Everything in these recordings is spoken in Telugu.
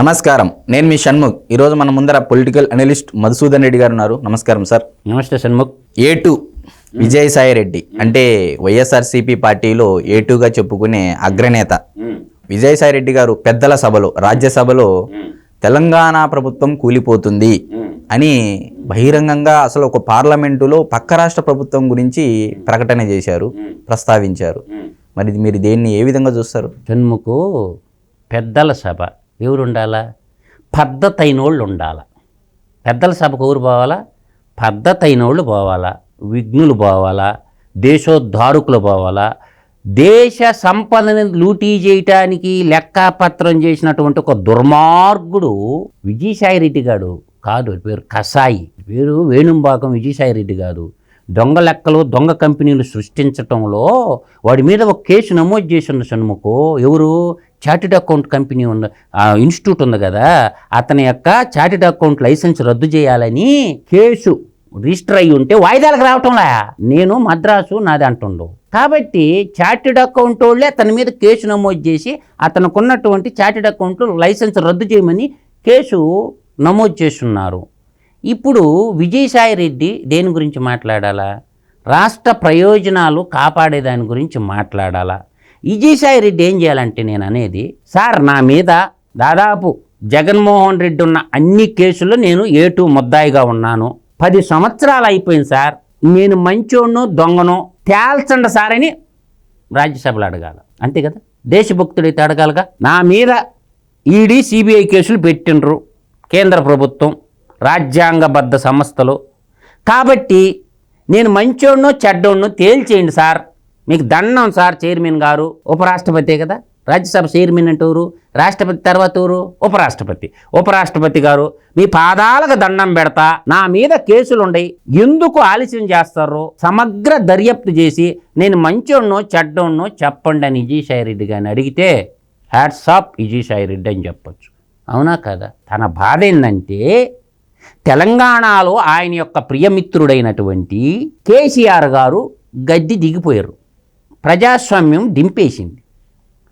నమస్కారం. నేను మీ షణ్ముఖ్. ఈరోజు మన ముందర పొలిటికల్ అనలిస్ట్ మధుసూదన్ రెడ్డి గారు ఉన్నారు. నమస్కారం సార్. నమస్తే షణ్ముఖ్. ఏ టూ విజయసాయి రెడ్డి అంటే వైఎస్ఆర్సీపీ పార్టీలో ఏ టూగా చెప్పుకునే అగ్రనేత. విజయసాయి రెడ్డి గారు పెద్దల సభలో రాజ్యసభలో తెలంగాణ ప్రభుత్వం కూలిపోతుంది అని బహిరంగంగా అసలు ఒక పార్లమెంటులో పక్క రాష్ట్ర ప్రభుత్వం గురించి ప్రకటన చేశారు ప్రస్తావించారు. మరి మీరు దేన్ని ఏ విధంగా చూస్తారు? షణ్ముఖ్ పెద్దల సభ. ఎవరు ఉండాలా పద్ధతైనోళ్ళు వాళ్ళు ఉండాలా పెద్దల సభకు ఎవరు పోవాలా? పద్ధతైనోళ్ళు వాళ్ళు పోవాలా. విఘ్నులు పోవాలా. దేశోద్ధారకులు పోవాలా. దేశ సంపదని లూటీ చేయటానికి లెక్కపత్రం చేసినటువంటి ఒక దుర్మార్గుడు విజయసాయి రెడ్డి గాడు కాదు పేరు కసాయి. పేరు వేణుంబాకం విజయసాయి రెడ్డి గారు. దొంగ లెక్కలు దొంగ కంపెనీలు సృష్టించటంలో వాడి మీద ఒక కేసు నమోదు చేసి ఉన్న షణ్ముఖు ఎవరు? చార్టెడ్ అకౌంట్ కంపెనీ ఉన్న ఇన్స్టిట్యూట్ ఉంది కదా అతని యొక్క చార్టెడ్ అకౌంట్ లైసెన్స్ రద్దు చేయాలని కేసు రిజిస్టర్ అయ్యి ఉంటే వాయిదాలకు రావటంలా? నేను మద్రాసు నాది అంటుండు. కాబట్టి చార్టెడ్ అకౌంట్ వాళ్ళే అతని మీద కేసు నమోదు చేసి అతనికి ఉన్నటువంటి చార్టెడ్ అకౌంట్ లైసెన్స్ రద్దు చేయమని కేసు నమోదు చేస్తున్నారు. ఇప్పుడు విజయసాయి రెడ్డి దేని గురించి మాట్లాడాలా? రాష్ట్ర ప్రయోజనాలు కాపాడే దాని గురించి మాట్లాడాలా? విజయసాయి రెడ్డి ఏం చేయాలంటే నేను అనేది సార్ నా మీద దాదాపు జగన్మోహన్ రెడ్డి ఉన్న అన్ని కేసుల్లో నేను ఏటు ముద్దాయిగా ఉన్నాను. పది సంవత్సరాలు అయిపోయింది సార్. నేను మంచోడ్ను దొంగను తేల్చండి సార్ అని రాజ్యసభలో అడగాల. అంతే కదా? దేశభక్తుడైతే అడగాలిగా. నా మీద ఈడీ సిబిఐ కేసులు పెట్టిండ్రు కేంద్ర ప్రభుత్వం. రాజ్యాంగబద్ధ సంస్థలు. కాబట్టి నేను మంచోడ్నో చెడ్డోడ్నో తేల్చేయండి సార్. మీకు దండం సార్ చైర్మన్ గారు ఉపరాష్ట్రపతి కదా? రాజ్యసభ చైర్మన్ అంటే రాష్ట్రపతి తర్వాత ఊరు ఉపరాష్ట్రపతి. ఉపరాష్ట్రపతి గారు మీ పాదాలకు దండం పెడతా నా మీద కేసులుండయి ఎందుకు ఆలస్యం చేస్తారో సమగ్ర దర్యాప్తు చేసి నేను మంచోడ్నో చెడ్డోడ్నో చెప్పండి అని విజయసాయి రెడ్డి గారిని అడిగితే హ్యాట్సాప్ ఆఫ్ విజయసాయి రెడ్డి అని చెప్పొచ్చు. అవునా కదా? తన బాధ ఏంటంటే తెలంగాణలో ఆయన యొక్క ప్రియమిత్రుడైనటువంటి కేసీఆర్ గారు గద్దె దిగిపోయారు. ప్రజాస్వామ్యం దింపేసింది.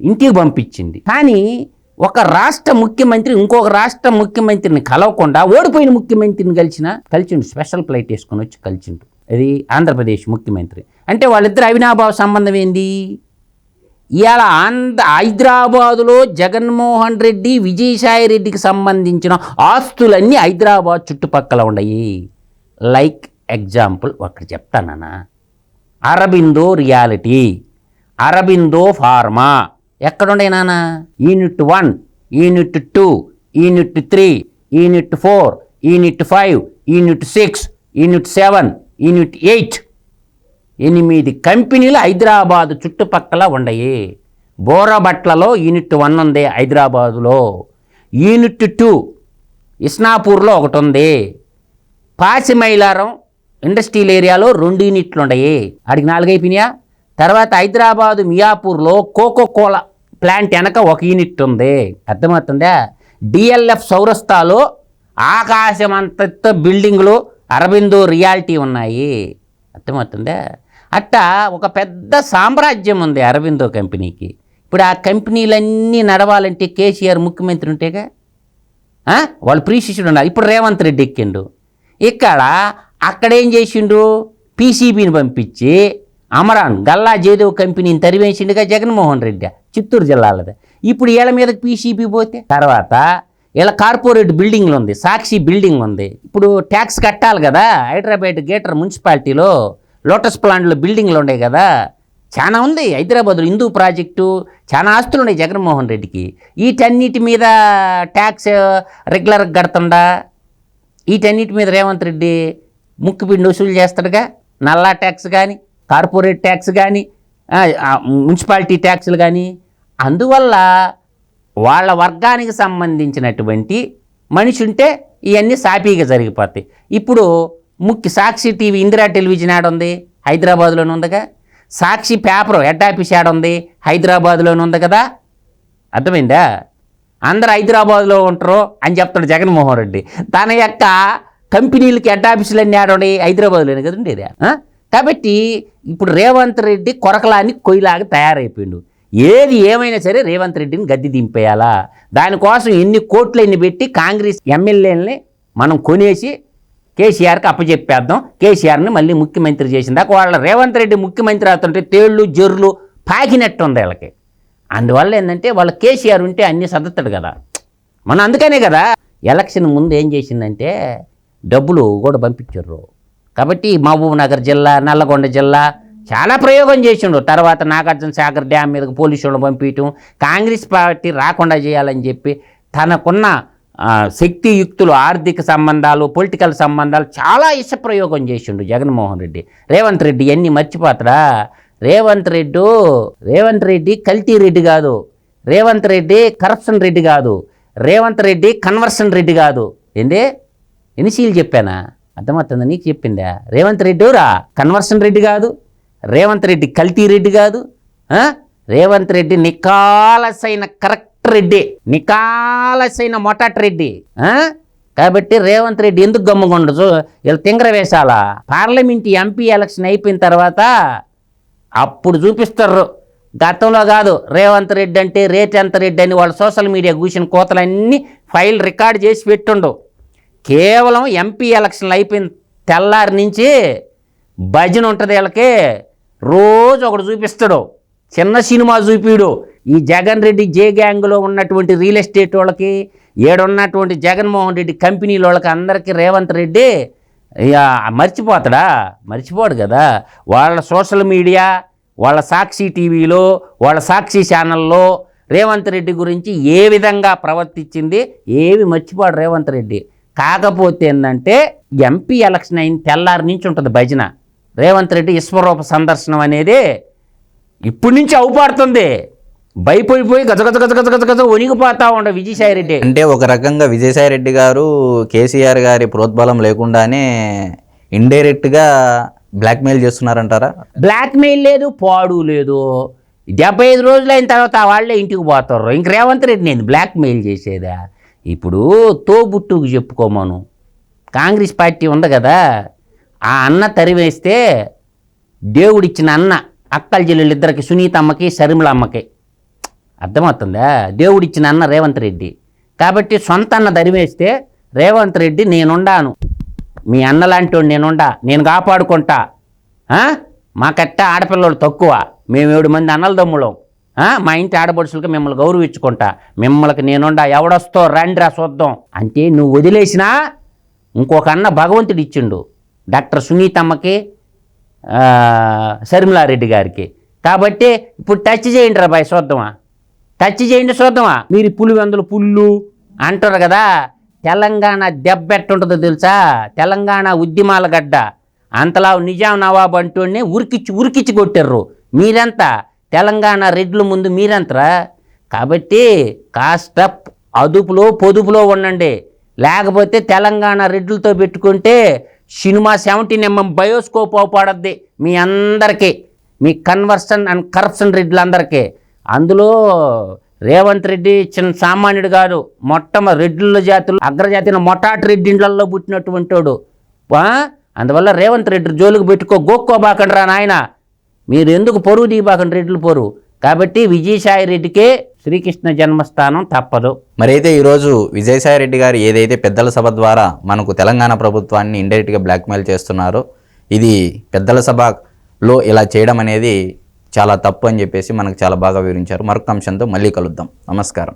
ఇంటికి పంపించింది. కానీ ఒక రాష్ట్ర ముఖ్యమంత్రి ఇంకొక రాష్ట్ర ముఖ్యమంత్రిని కలవకుండా ఓడిపోయిన ముఖ్యమంత్రిని కలిసిన కలిసిండు. స్పెషల్ ఫ్లైట్ వేసుకొని వచ్చి కలిసిండు. అది ఆంధ్రప్రదేశ్ ముఖ్యమంత్రి. అంటే వాళ్ళిద్దరు అవినాభావ సంబంధం ఏంది? ఇవాళ ఆంధ్ర హైదరాబాదులో జగన్మోహన్ రెడ్డి విజయసాయి రెడ్డికి సంబంధించిన ఆస్తులన్నీ హైదరాబాద్ చుట్టుపక్కల ఉన్నాయి లైక్ ఎగ్జాంపుల్ ఒకటి చెప్తానన్నా అరబిందో రియాలిటీ అరబిందో ఫార్మా. ఎక్కడుండే నానా unit one unit two unit three unit four unit five unit six unit seven unit eight. ఎనిమిది కంపెనీలు హైదరాబాద్ చుట్టుపక్కల ఉండయి. బోరబట్లలో యూనిట్ వన్ ఉంది హైదరాబాదులో. యూనిట్ టూ ఇస్నాపూర్లో ఒకటి ఉంది. పాసిమైలారం ఇండస్ట్రియల్ ఏరియాలో రెండు యూనిట్లు ఉన్నాయి అడిగి నాలుగైపోయినాయా తర్వాత హైదరాబాదు మియాపూర్లో కోకో కోలా ప్లాంట్ వెనక ఒక యూనిట్ ఉంది. అర్థమవుతుందా? డిఎల్ఎఫ్ సౌరస్థాలో ఆకాశం అంత బిల్డింగ్లు అరబిందో రియాలిటీ ఉన్నాయి. అర్థమవుతుందా? అట్టా ఒక పెద్ద సామ్రాజ్యం ఉంది అరవిందో కంపెనీకి. ఇప్పుడు ఆ కంపెనీలన్నీ నడవాలంటే కేసీఆర్ ముఖ్యమంత్రి ఉంటేగా? వాళ్ళు ప్రీశిష్యుడు ఉన్నారు. ఇప్పుడు రేవంత్ రెడ్డి ఎక్కిండు. ఇక్కడ అక్కడేం చేసిండు? పీసీబీని పంపించి అమరాన్ గల్లా జయదేవ్ కంపెనీని తరివేసిండుగా జగన్మోహన్ రెడ్డి చిత్తూరు జిల్లాలది. ఇప్పుడు వీళ్ళ మీద పీసీబీ పోతే తర్వాత వీళ్ళ కార్పొరేట్ బిల్డింగ్లు ఉంది సాక్షి బిల్డింగ్ ఉంది. ఇప్పుడు ట్యాక్స్ కట్టాలి కదా హైదరాబాద్ గేటర్ మున్సిపాలిటీలో లోటస్ ప్లాంట్లో బిల్డింగ్లు ఉన్నాయి కదా. చాలా ఉంది. హైదరాబాద్లో హిందూ ప్రాజెక్టు చాలా ఆస్తులు ఉన్నాయి జగన్మోహన్ రెడ్డికి. వీటన్నిటి మీద ట్యాక్స్ రెగ్యులర్గా కడుతుండా? వీటన్నిటి మీద రేవంత్ రెడ్డి ముక్కుపిండి వసూలు చేస్తాడుగా? నల్లా ట్యాక్స్ కానీ కార్పొరేట్ ట్యాక్స్ కానీ మున్సిపాలిటీ ట్యాక్స్లు కానీ అందువల్ల వాళ్ళ వర్గానికి సంబంధించినటువంటి మనిషి ఉంటే ఇవన్నీ సాపీగా జరిగిపోతాయి. ఇప్పుడు ముఖ్య Sakshi TV Indira television ad ఉంది హైదరాబాద్లోనే ఉందిగా Sakshi paper head office ad ఉంది హైదరాబాద్లోనే ఉంది కదా. అర్థమైందా? అందరు హైదరాబాద్లో ఉంటారు అని చెప్తాడు జగన్మోహన్ రెడ్డి. తన యొక్క కంపెనీలకి హెడ్ ఆఫీసులన్నీ ఆడండి హైదరాబాద్లోనే కదా ఉండేది. కాబట్టి ఇప్పుడు రేవంత్ రెడ్డి కొరకలాన్ని కొయ్యలాగా తయారైపోయిండు. ఏది ఏమైనా సరే రేవంత్ రెడ్డిని గద్దె దింపేయాలా? దానికోసం ఎన్ని కోట్లు పెట్టి కాంగ్రెస్ ఎమ్మెల్యేలని మనం కొనేసి కేసీఆర్కి అప్పచెప్పేద్దాం కేసీఆర్ని మళ్ళీ ముఖ్యమంత్రి చేసిన దాకా వాళ్ళ రేవంత్ రెడ్డి ముఖ్యమంత్రి అవుతుంటే తేళ్ళు జర్రులు పాకినట్టు ఉంది వీళ్ళకి. అందువల్ల ఏంటంటే వాళ్ళ కేసీఆర్ ఉంటే అన్నీ సర్దుతాడు కదా. మనం అందుకనే కదా ఎలక్షన్ ముందు ఏం చేసిందంటే డబ్బులు కూడా పంపించారు. కాబట్టి మహబూబ్ నగర్ జిల్లా నల్లగొండ జిల్లా చాలా ప్రయోగం చేసిండు. తర్వాత నాగార్జున సాగర్ డ్యామ్ మీదకి పోలీసులను పంపించడం పంపించటం కాంగ్రెస్ పార్టీ రాకుండా చేయాలని చెప్పి తనకున్న శక్తియుక్తులు ఆర్థిక సంబంధాలు పొలిటికల్ సంబంధాలు చాలా ఇష్టప్రయోగం చేసిండు జగన్మోహన్ రెడ్డి. రేవంత్ రెడ్డి ఎన్ని మర్చిపోతారా రేవంత్ రెడ్డి రేవంత్ రెడ్డి కల్తీ రెడ్డి కాదు. రేవంత్ రెడ్డి కరప్షన్ రెడ్డి కాదు. రేవంత్ రెడ్డి కన్వర్షన్ రెడ్డి కాదు. ఏంది? ఎన్నిసీలు చెప్పానా? అర్థమవుతుందా? నీకు చెప్పిందా? రేవంత్ రెడ్డి రా కన్వర్షన్ రెడ్డి కాదు. రేవంత్ రెడ్డి కల్తీ రెడ్డి కాదు. రేవంత్ రెడ్డి నికాలసైన కరెక్ట్ రెడ్డి. నికాలసైన మొటాట్ రెడ్డి. కాబట్టి రేవంత్ రెడ్డి ఎందుకు గమ్ముకుండదు వీళ్ళు తింగర వేసాలా పార్లమెంట్ ఎంపీ ఎలక్షన్ అయిపోయిన తర్వాత అప్పుడు చూపిస్తారు. గతంలో కాదు రేవంత్ రెడ్డి అంటే రేటెంత రెడ్డి అని వాళ్ళ సోషల్ మీడియా కూర్చుని కోతలన్నీ ఫైల్ రికార్డ్ చేసి పెట్టుండు. కేవలం ఎంపీ ఎలక్షన్లు అయిపోయిన తెల్లారి నుంచి భజన ఉంటుంది వీళ్ళకి. రోజు ఒకడు చూపిస్తాడు. చిన్న సినిమా చూపిడు. ఈ జగన్ రెడ్డి జే గ్యాంగ్లో ఉన్నటువంటి రియల్ ఎస్టేట్ వాళ్ళకి ఏడున్నటువంటి జగన్మోహన్ రెడ్డి కంపెనీల వాళ్ళకి అందరికీ రేవంత్ రెడ్డి మర్చిపోతాడా? మర్చిపోడు కదా. వాళ్ళ సోషల్ మీడియా వాళ్ళ సాక్షి టీవీలో వాళ్ళ సాక్షి ఛానల్లో రేవంత్ రెడ్డి గురించి ఏ విధంగా ప్రవర్తించింది ఏవి మర్చిపోడు రేవంత్ రెడ్డి. కాకపోతే ఏంటంటే ఎంపీ ఎలక్షన్ అయిన తెల్లారి నుంచి ఉంటుంది భజన. రేవంత్ రెడ్డి విశ్వరూప సందర్శనం అనేది ఇప్పటి నుంచి అవుపాడుతుంది. భయపడిపోయి గజ గజ గజ గజ గజ గజ వణిగిపోతా ఉండ విజయసాయి రెడ్డి అంటే ఒక రకంగా విజయసాయి రెడ్డి గారు కేసీఆర్ గారి ప్రోద్బలం లేకుండానే ఇండైరెక్ట్గా బ్లాక్మెయిల్ చేస్తున్నారంటారా? బ్లాక్మెయిల్ లేదు పాడు లేదు. డెబ్బై ఐదు రోజులు అయిన తర్వాత వాళ్ళే ఇంటికి పోతారు. ఇంక రేవంత్ రెడ్డి నేను బ్లాక్మెయిల్ చేసేదా? ఇప్పుడు తోబుట్టుకు చెప్పుకోమను కాంగ్రెస్ పార్టీ ఉంది కదా ఆ అన్న తరివేస్తే దేవుడిచ్చిన అన్న అక్కల చెల్లెళ్ళిద్దరికి సునీత అమ్మకి షర్మిల అమ్మకి అర్థమవుతుందా? దేవుడిచ్చిన అన్న రేవంత్ రెడ్డి. కాబట్టి సొంత అన్న దరివేస్తే రేవంత్ రెడ్డి నేనుండాను. మీ అన్న లాంటి నేనుండా. నేను కాపాడుకుంటా. మాకట్ట ఆడపిల్లలు తక్కువ. మేము ఏడు మంది అన్నల దమ్ములం మా ఇంటి ఆడపడుచులకి మిమ్మల్ని గౌరవించుకుంటా. మిమ్మల్ని నేనుండా. ఎవడొస్తో రండిరా చూద్దాం అంటే నువ్వు వదిలేసినా ఇంకొక అన్న భగవంతుడు ఇచ్చిండు. డాక్టర్ సునీతమ్మకి శర్మిలారెడ్డి గారికి. కాబట్టి ఇప్పుడు టచ్ చేయండి రా బాయ్ చూద్దామా టచ్ చేయండి చూద్దామా. మీరు పులివెందులు పుల్లు. అంటారు కదా తెలంగాణ దెబ్బ ఎట్టుంటుందో తెలుసా? తెలంగాణ ఉద్యమాల గడ్డ. అంతలా నిజాం నవాబ్ అంటూనే ఉరికిచ్చి ఉరికిచ్చి కొట్టారు మీరెంత? తెలంగాణ రెడ్ల ముందు మీరెంతరా? కాబట్టి కాస్త అదుపులో పొదుపులో ఉండండి. లేకపోతే తెలంగాణ రెడ్లతో పెట్టుకుంటే సినిమా సెవెంటీన్ ఎంఎం బయోస్కోప్ అవపడద్ది మీ అందరికీ. మీ కన్వర్షన్ అండ్ కరప్షన్ రెడ్లందరికీ. అందులో రేవంత్ రెడ్డి చిన్న సామాన్యుడు కాదు మొట్టమ రెడ్ల జాతులు అగ్రజాతిన మొటాటి రెడ్డి ఇండ్లలో పుట్టినటువంటి వాడు. అందువల్ల రేవంత్ రెడ్డి జోలికి పెట్టుకో గోక్కోబాకండి రా నాయన. మీరు ఎందుకు పొరుగు దిగిబాకండి రెడ్లు పోరు? కాబట్టి విజయసాయి రెడ్డికే శ్రీకృష్ణ జన్మస్థానం తప్పదు. మరైతే ఈరోజు విజయసాయి రెడ్డి గారు ఏదైతే పెద్దల సభ ద్వారా మనకు తెలంగాణ ప్రభుత్వాన్ని ఇండైరెక్ట్గా బ్లాక్మెయిల్ చేస్తున్నారో ఇది పెద్దల సభలో ఇలా చేయడం అనేది చాలా తప్పు అని చెప్పేసి మనకు చాలా బాగా వివరించారు. మరొక అంశంతో మళ్ళీ కలుద్దాం. నమస్కారం.